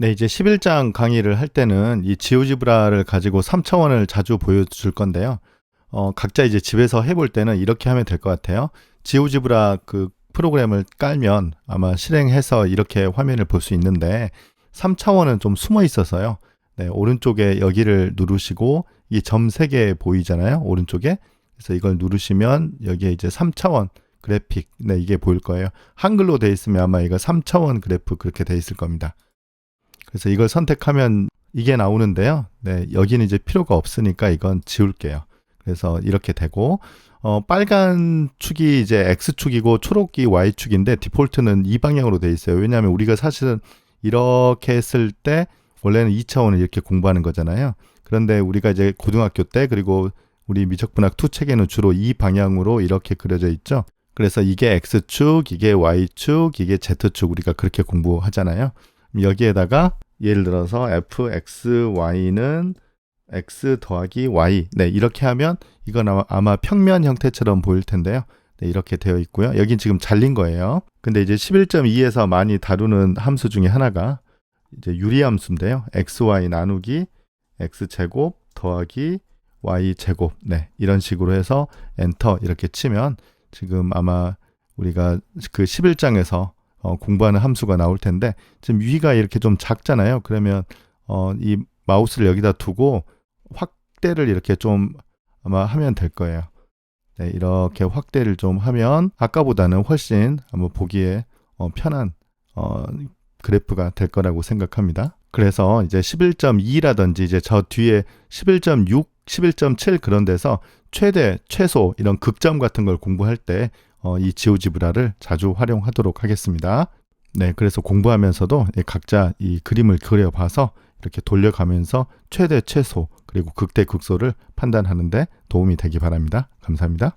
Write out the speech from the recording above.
네, 이제 11장 강의를 할 때는 이 지오지브라를 가지고 3차원을 자주 보여줄 건데요. 어, 각자 이제 집에서 해볼 때는 이렇게 하면 될 것 같아요. 지오지브라 그 프로그램을 깔면 아마 실행해서 이렇게 화면을 볼 수 있는데 3차원은 좀 숨어 있어서요. 네, 오른쪽에 여기를 누르시고 이 점 3개 보이잖아요. 오른쪽에. 그래서 이걸 누르시면 여기에 이제 3차원 그래픽, 네, 이게 보일 거예요. 한글로 돼 있으면 아마 이거 3차원 그래프 그렇게 돼 있을 겁니다. 그래서 이걸 선택하면 이게 나오는데요. 네, 여기는 이제 필요가 없으니까 이건 지울게요. 그래서 이렇게 되고 어, 빨간 축이 이제 X축이고 초록이 Y축인데 디폴트는 이 방향으로 돼 있어요. 왜냐하면 우리가 사실은 이렇게 했을 때 원래는 2차원을 이렇게 공부하는 거잖아요. 그런데 우리가 이제 고등학교 때 그리고 우리 미적분학 투 책에는 주로 이 방향으로 이렇게 그려져 있죠. 그래서 이게 X축, 이게 Y축, 이게 Z축 우리가 그렇게 공부하잖아요. 여기에다가 예를 들어서 f x 더하기 y 네 이렇게 하면 이건 아마, 아마 평면 형태처럼 보일 텐데요. 네, 이렇게 되어 있고요. 여긴 지금 잘린 거예요. 근데 이제 11.2에서 많이 다루는 함수 중에 하나가 이제 유리함수인데요. xy 나누기 x 제곱 더하기 y 제곱 네 이런 식으로 해서 엔터 이렇게 치면 지금 아마 우리가 그 11장에서 어, 공부하는 함수가 나올 텐데 지금 위가 이렇게 좀 작잖아요. 그러면 어, 이 마우스를 여기다 두고 확대를 이렇게 좀 아마 하면 될 거예요. 네, 이렇게 확대를 좀 하면 아까보다는 훨씬 한번 보기에 어, 편한 어, 그래프가 될 거라고 생각합니다. 그래서 이제 11.2라든지 이제 저 뒤에 11.6, 11.7 그런 데서 최대, 최소 이런 극점 같은 걸 공부할 때 어, 이 지오지브라를 자주 활용하도록 하겠습니다. 네, 그래서 공부하면서도 이 각자 이 그림을 그려봐서 이렇게 돌려가면서 최대, 최소 그리고 극대, 극소를 판단하는데 도움이 되기 바랍니다. 감사합니다.